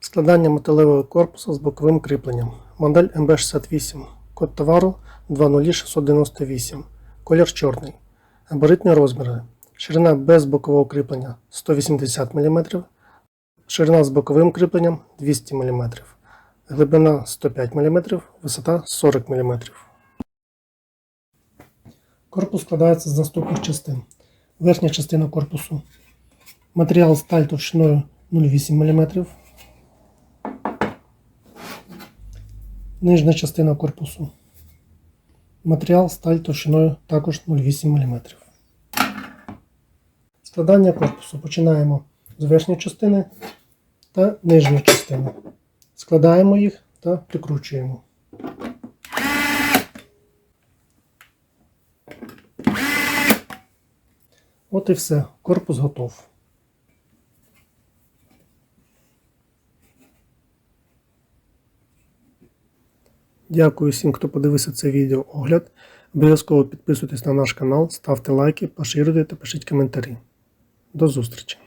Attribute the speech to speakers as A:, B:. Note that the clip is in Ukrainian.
A: Складання металевого корпусу з боковим кріпленням. Модель МБ68. Код товару 20698. Колір чорний. Габаритні розміри. Ширина без бокового кріплення 180 мм. Ширина з боковим кріпленням 200 мм. Глибина 105 мм. Висота 40 мм. Корпус складається з наступних частин. Верхня частина корпусу. Матеріал сталь товщиною 0,8 мм. Нижня частина корпусу. Матеріал сталь товщиною також 0,8 мм. Складання корпусу починаємо з верхньої частини та нижньої частини. Складаємо їх та прикручуємо. От і все. Корпус готов. Дякую всім, хто подивився це відео огляд. Обов'язково підписуйтесь на наш канал, ставте лайки, поширюйте та пишіть коментарі. До зустрічі!